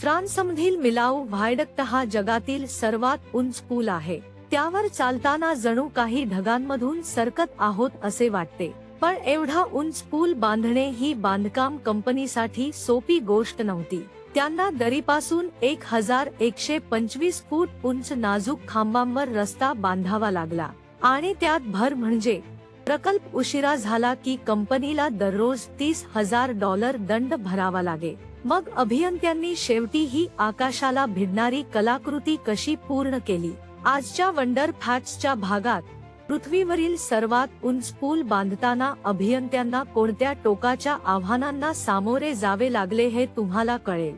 फ्रान्समधील मिलाऊ व्हायडक्ट हा जगातील सर्वात उंच पूल आहे. त्यावर चालताना जणू काही ढगांमधून सरकत आहोत असे वाटते. पण एवढा उंच पूल बांधणे ही बांधकाम कंपनीसाठी सोपी गोष्ट नव्हती. त्यांना दरीपासून एक हजार एकशे पंचवीस फूट उंच नाजूक खांबांवर रस्ता बांधावा लागला. आणि त्यात भर म्हणजे प्रकल्प उशिरा झाला की कंपनीला दररोज तीस हजार डॉलर दंड भरावा लागे. मग अभियंत्यांनी शेवटी ही आकाशाला भिडणारी कलाकृती कशी पूर्ण केली? आजच्या वंडर फॅक्ट्सच्या भागात पृथ्वीवरील सर्वात उंच पूल बांधताना अभियंत्यांना कोणत्या टोकाच्या आव्हानांना सामोरे जावे लागले हे तुम्हाला कळेल.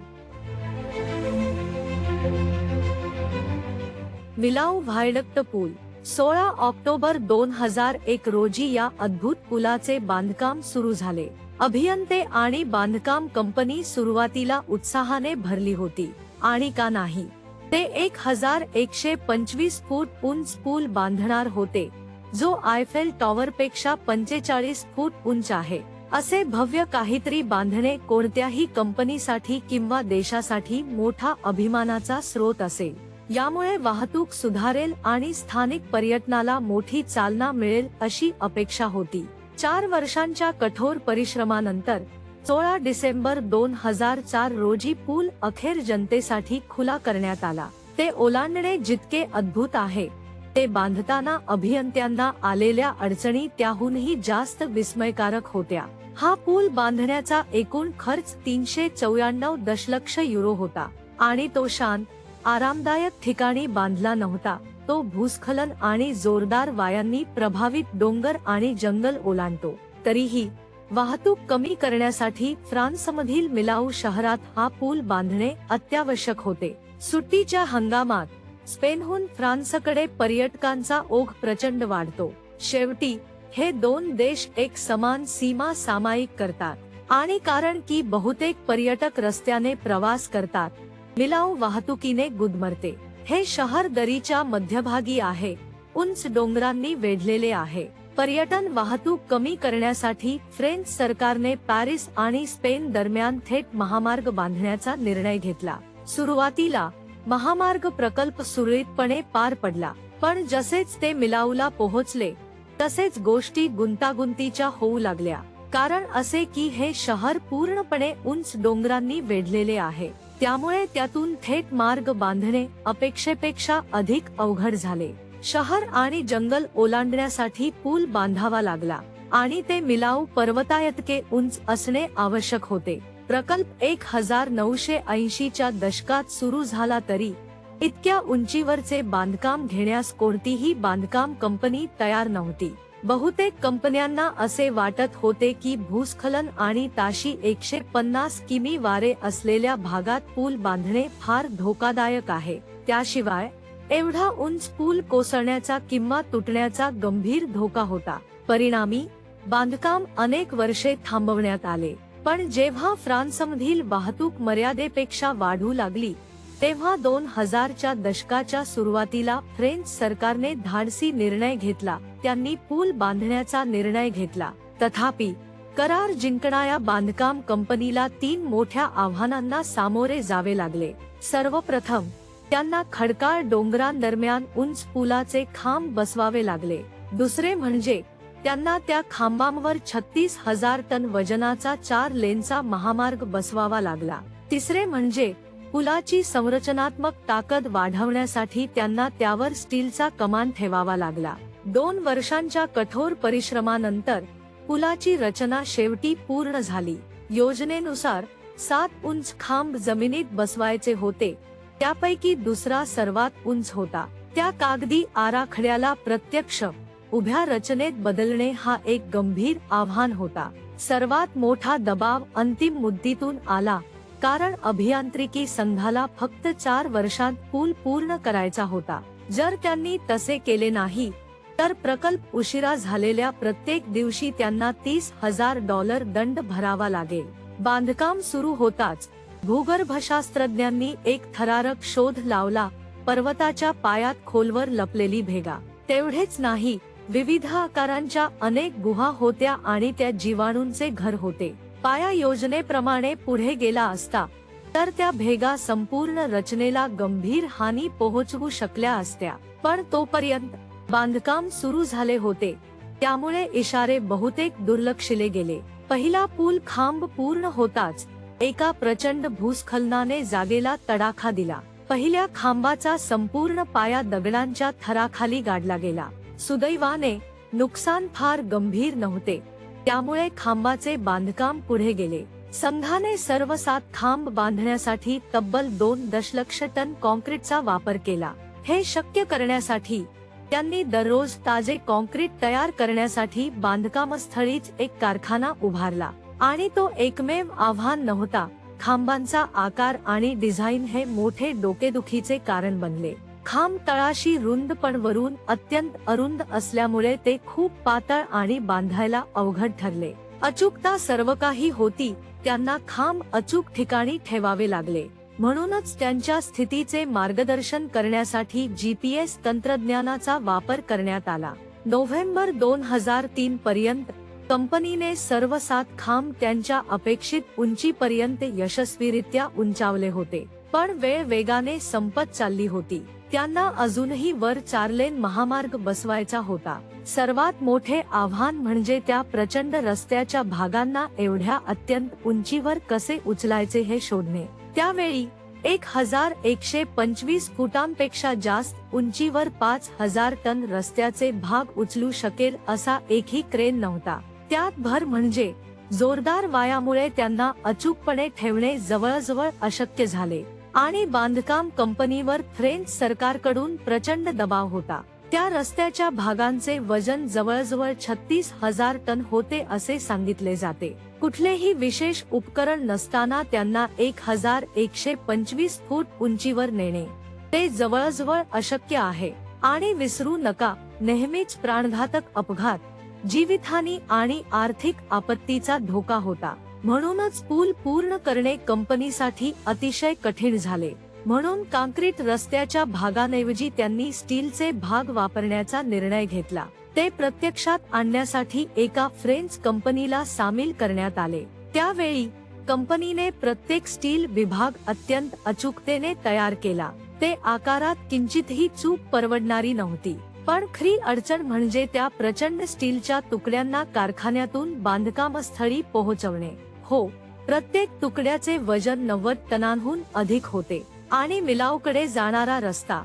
मिलाऊ व्हायडक्ट पूल. सोळा ऑक्टोबर दोन हजार एक रोजी या अद्भुत पुलाचे बांधकाम सुरू झाले. अभियंते आणि बांधकाम कंपनी सुरुवातीला उत्साहाने भरली होती आणि का नाही ते एक हजार एकशे पंचवीस फूट उंच पूल बांधणार होते जो आयफेल टॉवर पेक्षा पंचेचाळीस फूट उंच आहे असे भव्य काहीतरी बांधणे कोणत्याही कंपनीसाठी किंवा देशासाठी मोठा अभिमानाचा स्रोत असेल. यामुळे वाहतूक सुधारेल आणि स्थानिक पर्यटनाला मोठी चालना मिळेल अशी अपेक्षा होती. चार वर्षांच्या कठोर परिश्रमानंतर सोळा डिसेंबर दोन हजार चार रोजी पूल अखेर जनतेसाठी खुला करण्यात आला. ते ओलांडणे जितके अद्भुत आहे ते बांधताना अभियंत्यांना आलेल्या अडचणी त्याहूनही जास्त विस्मयकारक होत्या. हा पूल बांधण्याचा एकूण खर्च तीनशे चौऱ्याण्णव दशलक्ष युरो होता आणि तो शांत आरामदायक ठिकाणी बांधला नव्हता. तो भूस्खलन आणि जोरदार वायांनी प्रभावित डोंगर आणि जंगल ओलांडतो. तरीही वाहतूक कमी करण्यासाठी फ्रान्समधील मिलाऊ शहरात हा पूल बांधणे अत्यावश्यक होते. सुट्टीच्या हंगामात स्पेनहून फ्रान्सकडे पर्यटकांचा ओघ प्रचंड वाढतो. शेवटी हे दोन देश एक समान सीमा सामायिक करतात. आणि कारण की बहुतेक पर्यटक रस्त्याने प्रवास करतात. मिलाऊ वाहतुकीने गुदमरते. हे शहर दरीच्या मध्यभागी आहे. उंच डोंगरांनी वेढलेले आहे. पर्यटन वाहतूक कमी करण्यासाठी फ्रेंच सरकारने पॅरिस आणि स्पेन दरम्यान थेट महामार्ग बांधण्याचा निर्णय घेतला. सुरुवातीला महामार्ग प्रकल्प सुरळीतपणे पार पडला पण जसेच ते मिलाऊला पोहोचले तसेच गोष्टी गुंतागुंतीच्या होऊ लागल्या. कारण असे की हे शहर पूर्णपणे उंच डोंगरांनी वेढलेले आहे. त्यामुळे त्यातून थेट मार्ग बांधणे अपेक्षेपेक्षा अधिक अवघड झाले. शहर आणि जंगल ओलांडण्यासाठी पूल बांधावा लागला आणि ते मिलाऊ पर्वतायतके उंच असणे आवश्यक होते. प्रकल्प एक हजार नऊशे ऐंशीच्या दशकात सुरू झाला तरी इतक्या उंचीवरचे बांधकाम घेण्यास कोणतीही बांधकाम कंपनी तयार नव्हती. बहुतेक कंपन्यांना असे वाटत होते की भूस्खलन आणि ताशी एकशे पन्नास किमी वारे असलेल्या भागात पूल बांधणे फार धोकादायक आहे. त्याशिवाय एवढा उंच पूल कोसळण्याचा किंवा तुटण्याचा गंभीर धोका होता. परिणामी बांधकाम अनेक वर्षे थांबवण्यात आले. पण जेव्हा फ्रान्समधील वाहतूक मर्यादेपेक्षा वाढू लागली तेव्हा दोन हजारच्या दशकाच्या सुरुवातीला फ्रेंच सरकारने धाडसी निर्णय घेतला. त्यांनी पूल बांधण्याचा निर्णय घेतला. तथापि करार जिंकणाऱ्या बांधकाम कंपनीला तीन मोठ्या आव्हानांना सामोरे जावे लागले. सर्वप्रथम त्यांना खडकाळ डोंगरांदरम्यान उंच पुलाचे खांब बसवावे लागले. दुसरे म्हणजे त्यांना त्या खांबांवर छत्तीस हजार टन वजनाचा चार लेनचा महामार्ग बसवावा लागला. तिसरे म्हणजे पुलाची संरचनात्मक ताकद वाढवण्यासाठी त्यांना त्यावर स्टीलचा कमान ठेवावा लागला. दोन वर्षांच्या कठोर परिश्रमानंतर पुलाची रचना शेवटी पूर्ण झाली. योजनेनुसार सात उंच खांब जमिनीत बसवायचे होते. त्यापैकी दुसरा सर्वात उंच होता. त्या कागदी आराखड्याला प्रत्यक्ष उभ्या रचनेत बदलणे हा एक गंभीर आव्हान होता. सर्वात मोठा दबाव अंतिम मुद्दीतून आला. कारण अभियांत्रिकी संघाला फक्त चार वर्षात पूल पूर्ण करायचा होता. जर त्यांनी तसे केले नाही तर प्रकल्प उशिरा झालेल्या प्रत्येक दिवशी त्यांना तीस हजार डॉलर दंड भरावा लागेल. बांधकाम सुरू होताच भूगर्भशास्त्रज्ञांनी एक थरारक शोध लावला पर्वताच्या पायात खोलवर लपलेली भेगा. तेवढेच नाही विविध आकारांच्या अनेक गुहा होत्या आणि त्या जीवाणूंचे घर होते. पाया योजनेप्रमाणे पुढे गेला असता तर त्या भेगा संपूर्ण रचनेला गंभीर हानी पोहोचवू शकल्या असत्या. पण तोपर्यंत बांधकाम सुरू झाले होते. त्यामुळे इशारे बहुतेक दुर्लक्षिले गेले. पहिला पूल खांब पूर्ण होताच एका प्रचंड भूस्खलनाने जागेला तडाखा दिला. पहिल्या खांबाचा संपूर्ण पाया दगडांच्या थराखाली गाडला गेला. सुदैवाने नुकसान फार गंभीर नव्हते. त्यामुळे खांबाचे बांधकाम पुढे गेले. संघाने सर्व सात खांब बांधण्यासाठी तब्बल दोन दशलक्ष टन कॉन्क्रीटचा वापर केला. हे शक्य करण्यासाठी त्यांनी दररोज ताजे कॉन्क्रीट तयार करण्यासाठी बांधकामस्थळीच एक कारखाना उभारला. आणि तो एकमेव आव्हान नव्हता. खांबांचा आकार आणि डिझाईन हे मोठे डोकेदुखीचे कारण बनले. खांब तळाशी रुंद पण वरून अत्यंत अरुंद असल्यामुळे ते खूप पातळ आणि बांधायला अवघड ठरले. अचूकता सर्व काही होती त्यांना खांब अचूक ठिकाणी ठेवावे लागले. म्हणूनच त्यांच्या स्थितीचे मार्गदर्शन करण्यासाठी जीपीएस तंत्रज्ञानाचा वापर करण्यात आला. नोव्हेंबर दोन हजार तीन पर्यंत कंपनीने सर्व सात खांब त्यांच्या अपेक्षित उंचीपर्यंत यशस्वीरित्या उंचावले होते पण वेळ वेगाने संपत चालली होती. त्यांना अजूनही वर चार लेन महामार्ग बसवायचा होता. सर्वात मोठे आव्हान म्हणजे त्या प्रचंड रस्त्याच्या भागांना एवढ्या अत्यंत उंचीवर कसे उचलायचे हे शोधणे. त्यावेळी एक हजार एकशे पंचवीस फुटांपेक्षा जास्त उंचीवर पाच हजार टन रस्त्याचे भाग उचलू शकेल असा एकही क्रेन नव्हता. त्यात भर म्हणजे जोरदार वायामुळे त्यांना अचूकपणे ठेवणे जवळजवळ अशक्य झाले. आणि बांधकाम कंपनीवर फ्रेंच सरकारकडून प्रचंड दबाव होता. त्या रस्त्याच्या भागांचे वजन जवळजवळ छत्तीस हजार टन होते असे सांगितले जाते. कुठलेही विशेष उपकरण नसताना त्यांना एक हजार एकशे पंचवीस फूट उंचीवर नेणे. ते जवळजवळ अशक्य आहे. आणि विसरू नका नेहमीच प्राणघातक अपघात जीवितहानी आणि आर्थिक आपत्तीचा धोका होता. म्हणूनच पूल पूर्ण करणे कंपनीसाठी अतिशय कठीण झाले. म्हणून काँक्रीट रस्त्याच्या भागांऐवजी त्यांनी स्टीलचे भाग वापरण्याचा निर्णय घेतला. ते प्रत्यक्षात आणण्यासाठी एका फ्रेंच कंपनीला सामील करण्यात आले. त्यावेळी कंपनीने प्रत्येक स्टील विभाग अत्यंत अचूकतेने तयार केला. ते आकारात किंचितही चूक परवडणारी नव्हती. पण खरी अडचण म्हणजे त्या प्रचंड स्टीलच्या तुकड्यांना कारखान्यातून बांधकामस्थळी पोहोचवणे. हो प्रत्येक तुकड्याचे वजन नव्वद टनांहून अधिक होते. आणि मिलावकडे जाणारा रस्ता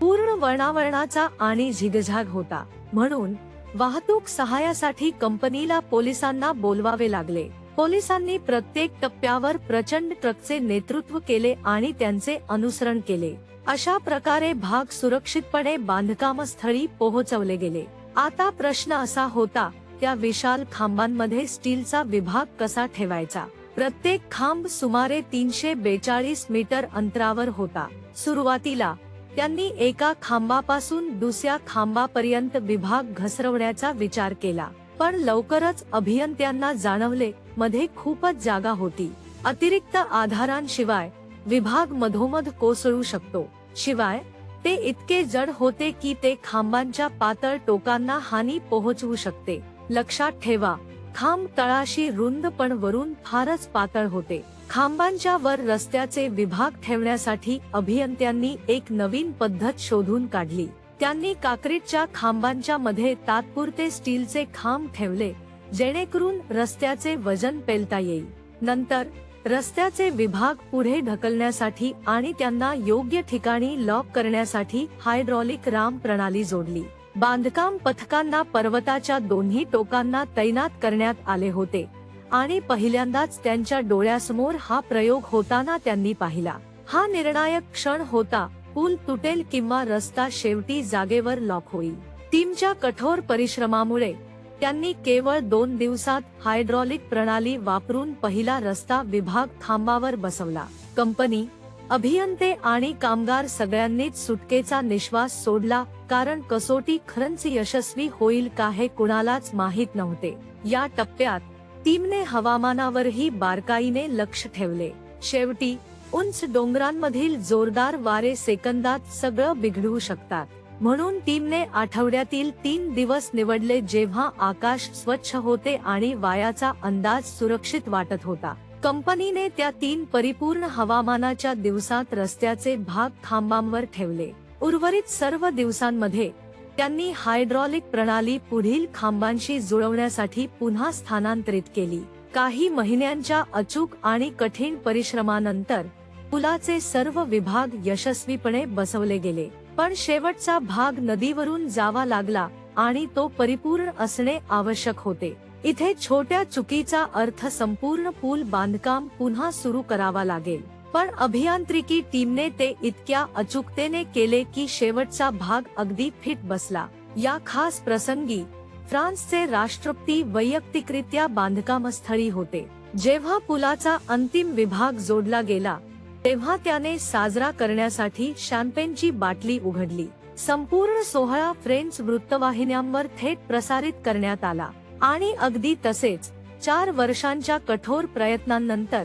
पूर्ण वर्णावरणाचा आणि झिगझाग होता. म्हणून वाहतूक सहाय्यासाठी कंपनीला पोलिसांना बोलवावे लागले. पोलिसांनी प्रत्येक टप्प्यावर प्रचंड ट्रकचे नेतृत्व केले आणि त्यांचे अनुसरण केले. अशा प्रकारे भाग सुरक्षितपणे बांधकामस्थळी पोहोचवले गेले. आता प्रश्न असा होता त्या विशाल खांबांमध्ये स्टीलचा विभाग कसा ठेवायचा? प्रत्येक खांब सुमारे तीनशे बेचाळीस मीटर अंतरावर होता. सुरुवातीला त्यांनी एका खांबापासून दुसऱ्या खांबापर्यंत विभाग घसरवण्याचा विचार केला. पण लवकरच अभियंत्यांना जाणवले मध्ये खूपच जागा होती. अतिरिक्त आधारांशिवाय विभाग मधोमध कोसळू शकतो. शिवाय ते इतके जड होते की ते खांबांच्या पातळ टोकांना हानी पोहोचवू शकते. लक्षात ठेवा खांब तळाशी रुंद पण वरून फारच पातळ होते. खांबांच्या वर रस्त्याचे विभाग ठेवण्यासाठी अभियंत्यांनी एक नवीन पद्धत शोधून काढली. त्यांनी काक्रीटच्या खांबांच्या मध्ये तात्पुरते स्टीलचे खांब ठेवले जेणेकरून रस्त्याचे वजन पेलता येईल. नंतर रस्त्याचे विभाग पुढे ढकलण्यासाठी आणि त्यांना योग्य ठिकाणी लॉक करण्यासाठी हायड्रॉलिक राम प्रणाली जोडली. बांधकाम पथकांना पर्वताच्या दोन्ही टोकांना तैनात करण्यात आले होते. आणि पहिल्यांदाच त्यांच्या डोळ्यासमोर हा प्रयोग होताना त्यांनी पाहिला. हा निर्णायक क्षण होता पूल तुटेल किंवा रस्ता शेवटी जागेवर लॉक होईल. टीमच्या कठोर परिश्रमामुळे त्यांनी केवळ दोन दिवसात हायड्रॉलिक प्रणाली वापरून पहिला रस्ता विभाग खांबावर बसवला. कंपनी अभियंते आणि कामगार सगळ्यांनीच सुटकेचा निश्वास सोडला कारण कसोटी खरंच यशस्वी होईल का हे कुणालाच माहीत नव्हते. या टप्प्यात टीमने हवामानावरही बारकाईने लक्ष ठेवले. शेवटी उंच डोंगरांमधील जोरदार वारे सेकंदात सगळं बिघडवू शकतात. म्हणून टीमने आठवड्यातील तीन दिवस निवडले जेव्हा आकाश स्वच्छ होते आणि वायाचा अंदाज सुरक्षित वाटत होता. कंपनीने त्या तीन परिपूर्ण हवामानाच्या दिवसात रस्त्याचे भाग खांबांवर ठेवले. उर्वरित सर्व दिवसांमध्ये त्यांनी हायड्रॉलिक प्रणाली पुढील खांबांशी जुळवण्यासाठी पुन्हा स्थानांतरित केली. काही महिन्यांच्या अचूक आणि कठीण परिश्रमानंतर पुलाचे सर्व विभाग यशस्वीपणे बसवले गेले. पण शेवटचा भाग नदीवरून जावा लागला आणि तो परिपूर्ण असणे आवश्यक होते. इथे छोट्या चुकीचा अर्थ संपूर्ण पूल बांधकाम पुन्हा सुरू करावा लागेल. पण अभियांत्रिकी टीमने ते इतक्या अचूकतेने केले की शेवटचा भाग अगदी फिट बसला. या खास प्रसंगी फ्रान्सचे राष्ट्रपती वैयक्तिकरित्या बांधकामस्थळी होते. जेव्हा पुलाचा अंतिम विभाग जोडला गेला तेव्हा त्याने साजरा करण्यासाठी शॅम्पेनची बाटली उघडली. संपूर्ण सोहळा फ्रेंच वृत्तवाहिन्यांवर थेट प्रसारित करण्यात आला. आणि अगदी तसेच चार वर्षांच्या कठोर प्रयत्नांनंतर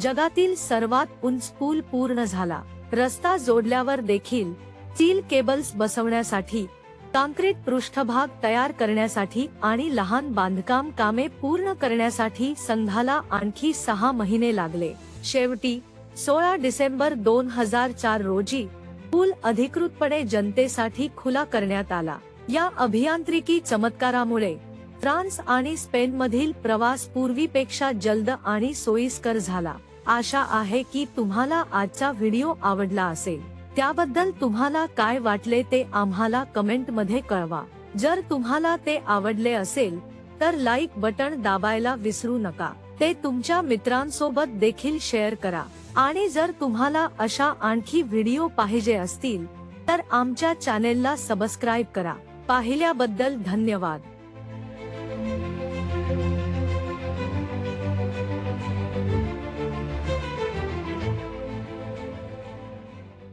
जगातील सर्वात उंच पूल पूर्ण झाला. रस्ता जोडल्यावर देखील स्टील केबल्स बसवण्यासाठी काँक्रीट पृष्ठभाग तयार करण्यासाठी आणि लहान बांधकाम कामे पूर्ण करण्यासाठी संघाला आणखी सहा महिने लागले. शेवटी सोळा डिसेंबर दोन हजार चार रोजी पूल अधिकृतपणे जनतेसाठी खुला करण्यात आला. या अभियांत्रिकी चमत्कारामुळे फ्रान्स आणि स्पेन मधील प्रवास पूर्वीपेक्षा जलद आणि सोयीस्कर झाला. आशा आहे की तुम्हाला आजचा व्हिडिओ आवडला असेल. त्याबद्दल तुम्हाला काय वाटले ते आम्हाला कमेंटमध्ये कळवा. जर तुम्हाला ते आवडले असेल तर लाईक बटण दाबायला विसरू नका. ते तुमच्या मित्रांसोबत देखील शेअर करा. आणि जर तुम्हाला अशा आणखी व्हिडिओ पाहिजे असतील तर आमच्या चॅनेलला सबस्क्राईब करा. पाहिल्याबद्दल धन्यवाद.